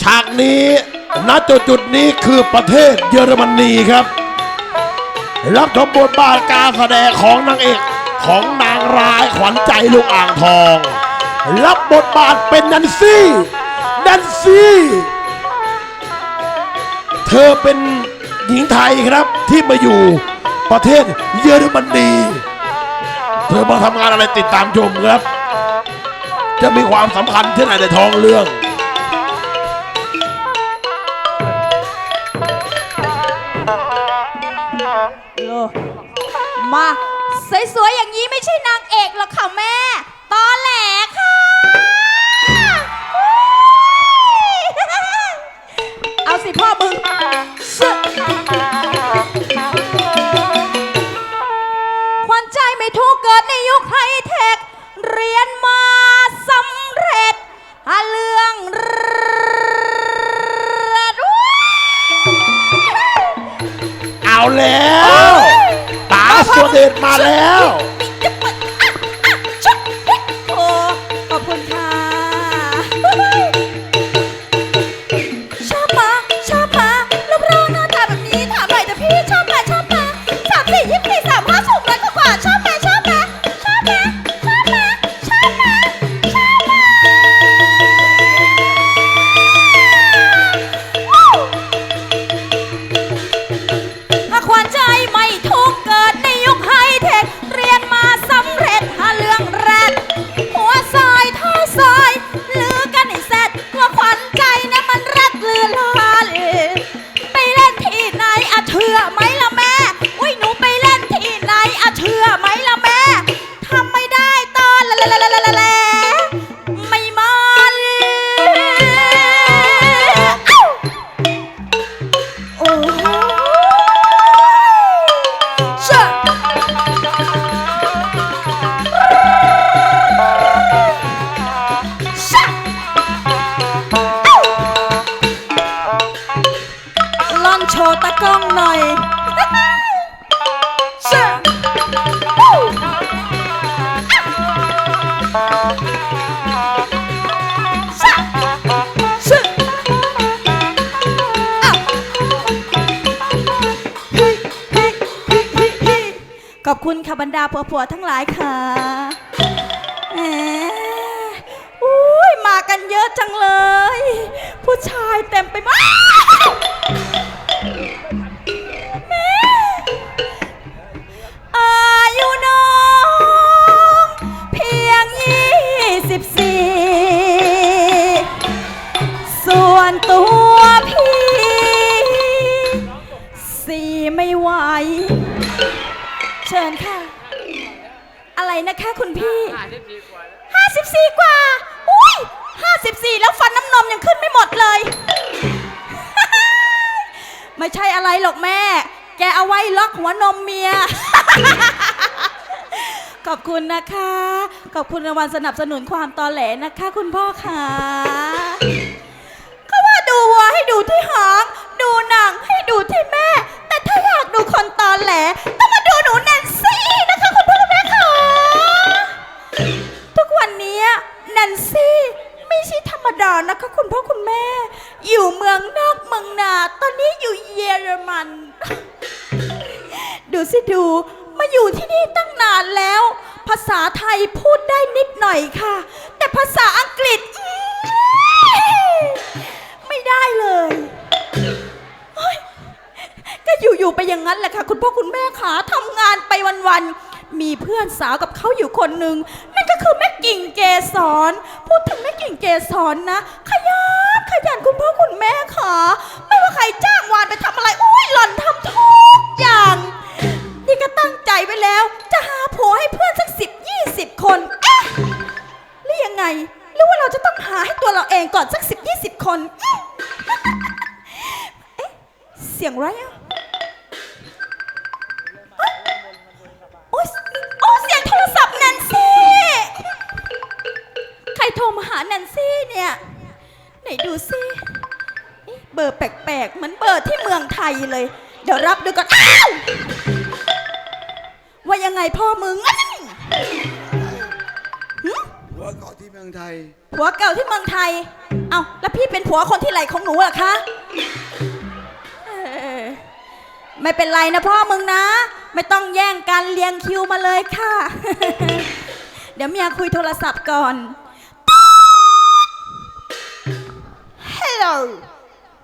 ฉากนี้ณจุดจุดนี้คือประเทศเยอรมนีครับ รับชมบทบาทการแสดงของนางเอกของนางร้ายขวัญใจลูกอ่างทอง รับบทบาทเป็นนันซี่นันซี่ เธอเป็นหญิงไทยครับที่มาอยู่ประเทศเยอรมนี เธอมาทำงานอะไรติดตามชมครับ จะมีความสำคัญที่ไหนในท้องเรื่อง มา สวยๆ อย่างนี้ไม่ใช่นางเอกหรอกค่ะแม่ แล้วตาสวเดชมาแล้ว ขอบคุณค่ะบรรดาผัวๆทั้งหลายค่ะแหมอุ้ยมากันเยอะจังเลย ผู้ชายเต็มไปหมดแม่อายุน้อง เพียงยี่สิบสี่ส่วนตัว ชิญค่ะ อะไรนะคะคุณพี่ห้าสิบสี่กว่า อุ้ยห้าสิบสี่แล้วฟันน้ำนมยังขึ้นไม่หมดเลย ไม่ใช่อะไรหรอกแม่ แกเอาไว้ล็อกหัวนมเมีย ขอบคุณนะคะ ขอบคุณรางวัลสนับสนุนความตอแหลนะคะ คุณพ่อค่ะเขาว่าดูวัวให้ดูที่หาง ดูหนังให้ดูที่แม่ แต่ถ้าอยากดูคนตอแหลต้ แนนซี่ ไม่ใช่ธรรมดานะคะคุณพ่อคุณแม่ อยู่เมืองนอกเมืองนา ตอนนี้อยู่เยอรมัน ดูสิดู มาอยู่ที่นี่ตั้งนานแล้ว ภาษาไทยพูดได้นิดหน่อยค่ะ แต่ภาษาอังกฤษ ไม่ได้เลยเฮ้ยก็อยู่ๆไปอย่างนั้นแหละค่ะ คุณพ่อคุณแม่ขาทำงานไปวันๆมีเพื่อนสาวกับเขาอยู่คนหนึ่ง ก็คือแม่กิ่งเกสรพูดถึงแม่กิ่งเกสรนะ ขยันขยันคุณพ่อคุณแม่ขาไม่ว่าใครจ้างวานไปทำอะไรอุ้ยหล่อนทำทุกอย่าง นี่ก็ตั้งใจไว้แล้ว จะหาผัวให้เพื่อนสักสิบยี่สิบคนเอ๊ะหรือยังไง หรือว่าเราจะต้องหาให้ตัวเราเองก่อนสักสิบยี่สิบคน เอ๊ะเสียงไรอะ แนนซี่เนี่ย ไหนดูซิเอ๊ะเบอร์แปลกๆเหมือนเบอร์ที่เมืองไทยเลย เดี๋ยวรับดูก่อน อ้าว ว่ายังไงพ่อมึงอื้อหือว่าก่อนที่แม่เมืองไทย ผัวเก่าที่เมืองไทย เอาแล้วพี่เป็นผัวคนที่ไหนของหนูเหรอคะเออไม่เป็นไรนะพ่อมึงนะ ไม่ต้องแย่งกันเรียงคิวมาเลยค่ะ เดี๋ยวเมียคุยโทรศัพท์ก่อน ฮัลโหล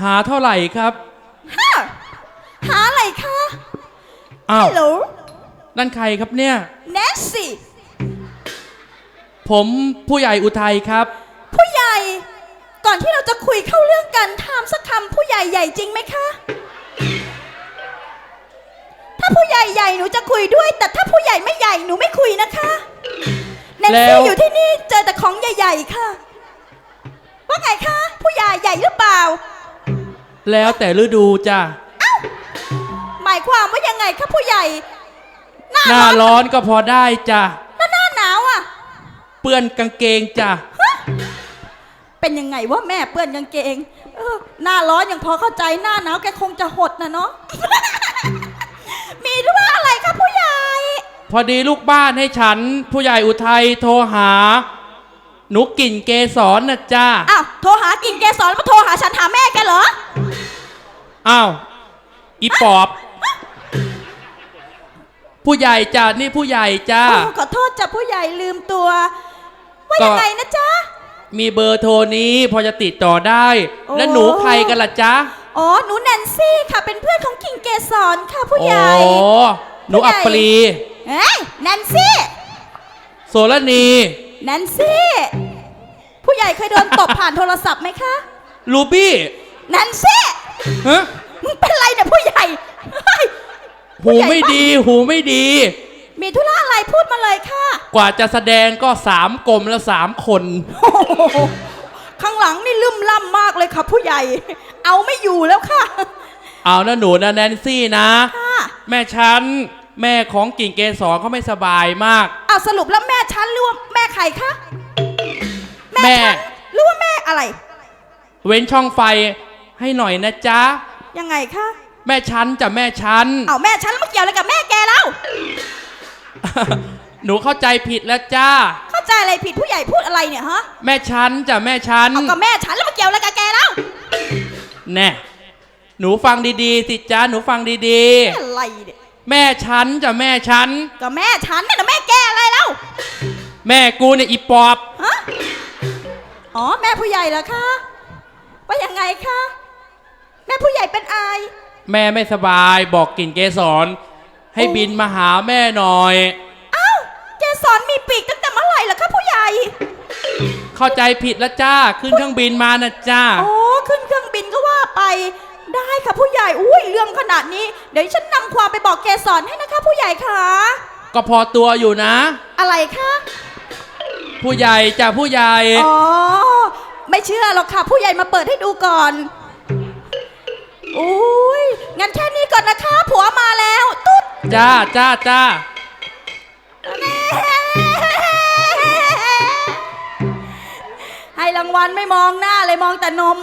หาเท่าไหร่ครับ ฮะหาอะไรคะอ้าวฮัลโหลนั่นใครครับเนี่ย แนนซี่ผมผู้ใหญ่อุทัยครับ ผู้ใหญ่ ก่อนที่เราจะคุยเข้าเรื่องกันถามสักคำผู้ใหญ่ใหญ่จริงไหมคะ ถ้าผู้ใหญ่ใหญ่หนูจะคุยด้วย แต่ถ้าผู้ใหญ่ไม่ใหญ่หนูไม่คุยนะคะแนนแล้ซี่วอยู่ที่นี่เจอแต่ของใหญ่ ๆ ค่ะ ว่าไงคะ ผู้ใหญ่ใหญ่หรือเปล่า แล้วแต่ฤดูจ้ะหมายความว่ายังไงคะผู้ใหญ่ หน้าหน้าร้อนร้อนก็พอได้จ้ะแล้วหน้าหนาวอะ เปื้อนกางเกงจ้ะเป็นยังไงว่าแม่เปื้อนกางเกงเออหน้าร้อนยังพอเข้าใจหน้าหนาวแกคงจะหดนะเนาะ มีหรือว่าอะไรคะผู้ใหญ่ พอดีลูกบ้านให้ฉัน ผู้ใหญ่อุทัยโทรหา หนูกลิ่นเกสรนะจ้าอ้าวโทรหากิ่งเกสรแล้วมาโทรหาฉันหาแม่แกเหรอ อ้าวอีปอบ ผู้ใหญ่จ้ะนี่ผู้ใหญ่จ้าอ๋อขอโทษจ้ะผู้ใหญ่ลืมตัว ว่าก็ยังไงนะจ๊ะ มีเบอร์โทรนี้พอจะติดต่อได้ โอ้ แล้วหนูใครกันล่ะจ๊ะอ๋อหนูแนนซี่ค่ะเป็นเพื่อนของกิ่งเกสรค่ะผู้ใหญ่ โอ้หนูอัปปรีเอ้ยแนนซี่โสรณี แนนซี่ ผู้ใหญ่เคยโดนตบผ่านโทรศัพท์ไหมคะลูบี้แนนซี่ฮะมึงเป็นไรเนี่ยผู้ใหญ่เฮ้ยหูไม่ดี หูไม่ดี มีธุระอะไรพูดมาเลยค่ะ กว่าจะแสดงก็สามกลมแล้วสามคน โอ้โหข้างหลังนี่ลืมล่ำมากเลยค่ะผู้ใหญ่ เอาไม่อยู่แล้วค่ะ เอานะหนูนะแนนซี่นะ ค่ะแม่ฉัน แม่ของกิ่งเกสรเขาไม่สบายมาก เอาสรุปแล้วแม่ฉันหรือว่าแม่ใครคะ แม่ฉันหรือว่าแม่อะไร เว้นช่องไฟให้หน่อยนะจ๊ะ ยังไงคะ แม่ฉันจะแม่ฉันเอาแม่ฉันแล้วมาเกี่ยวอะไรกับแม่แกแล้ว หนูเข้าใจผิดแล้วจ้า เข้าใจอะไรผิดผู้ใหญ่พูดอะไรเนี่ยฮะ แม่ฉันจะแม่ฉันเอากับแม่ฉันแล้วมาเกี่ยวอะไรกับแกแล้ว แน่ หนูฟังดีๆ สิจ้าหนูฟังดีอะไรเนี่ย ๆ แม่ฉันจะแม่ฉันกับแม่ฉันเนี่ยแล้วแม่แกอะไรแล้ว แม่กูเนี่ยอีปอบ ฮะ อ๋อ แม่ผู้ใหญ่เหรอคะว่ายังไงคะแม่ผู้ใหญ่เป็นอายแม่ไม่สบายบอกกิ่งเกสรให้บินมาหาแม่หน่อยเอ้าเกสรมีปีกตั้งแต่เมื่อไหร่เหรอคะผู้ใหญ่ เข้าใจผิดแล้วจ้าขึ้นเครื่องบินมานะจ้าอ๋อขึ้นเครื่องบินก็ว่าไป ได้ค่ะผู้ใหญ่อุ้ยเรื่องขนาดนี้ เดี๋ยวฉันนำความไปบอกเกสรให้นะคะ ผู้ใหญ่ค่ะก็พอตัวอยู่นะ อะไรคะผู้ใหญ่จ้าผู้ใหญ่อ๋อ ไม่เชื่อหรอกค่ะ ผู้ใหญ่มาเปิดให้ดูก่อนอุ้ยงั้นแค่นี้ก่อนนะคะ ผัวมาแล้ว ตุ๊ดจ้าจ้าจ้าให้รางวัลไม่มองหน้าเลยมองแต่นม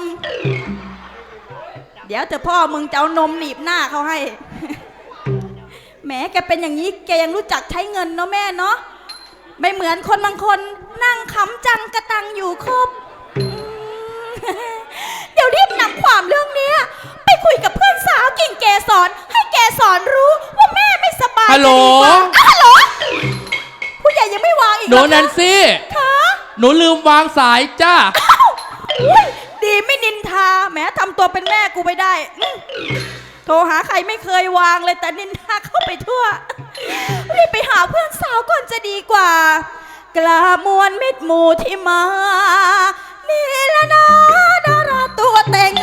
เดี๋ยวเถอะพ่อมึงจะเอานมหนีบหน้าเขาให้แหมแกเป็นอย่างนี้แกยังรู้จักใช้เงินเนาะแม่เนาะไม่เหมือนคนบางคนนั่งขำจังกระตังอยู่ครบ หนูเรอคะแนนซี่ คะหนูลืมวางสายจ้าอ้าวอุ๊ยดีไม่นินทาแหมทำตัวเป็นแม่กูไม่ได้อืมโทรหาใครไม่เคยวางเลยแต่นินทาเข้าไปทั่ว รีบไปหาเพื่อนสาวก่อนจะดีกว่า กลามวลมิตรหมู่ที่มา นี่ละนะดาราตัวเต็ง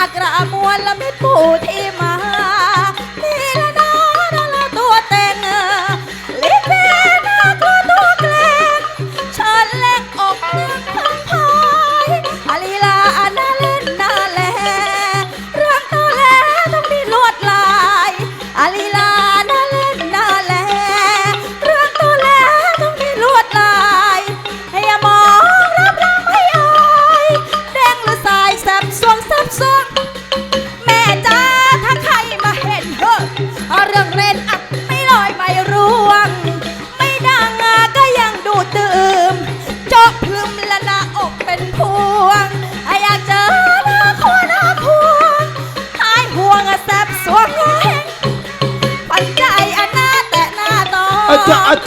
อักรามวลละมิตรหมู่ที่มา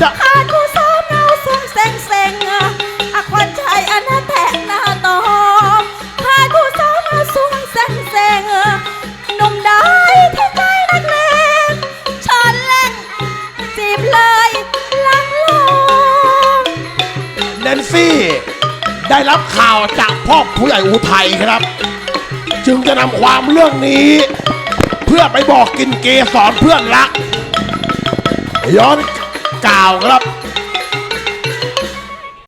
จะข้าดูซ้อมเงาซุ้มเซ็งเซ็งอะควันชายอันแตกหน้าตอมขาดูซ้อมเงาซุ้มเซ็งเซ็งหนุ่มได้ที่ใจนักเลงชอนเล่นจีบเลยลักลงแนนซี่ได้รับข่าวจากพ่อผู้ใหญ่อูไทยครับ จึงจะนำความเรื่องนี้ เพื่อไปบอกกินเกสอนเพื่อนรักย้อน กาวครับ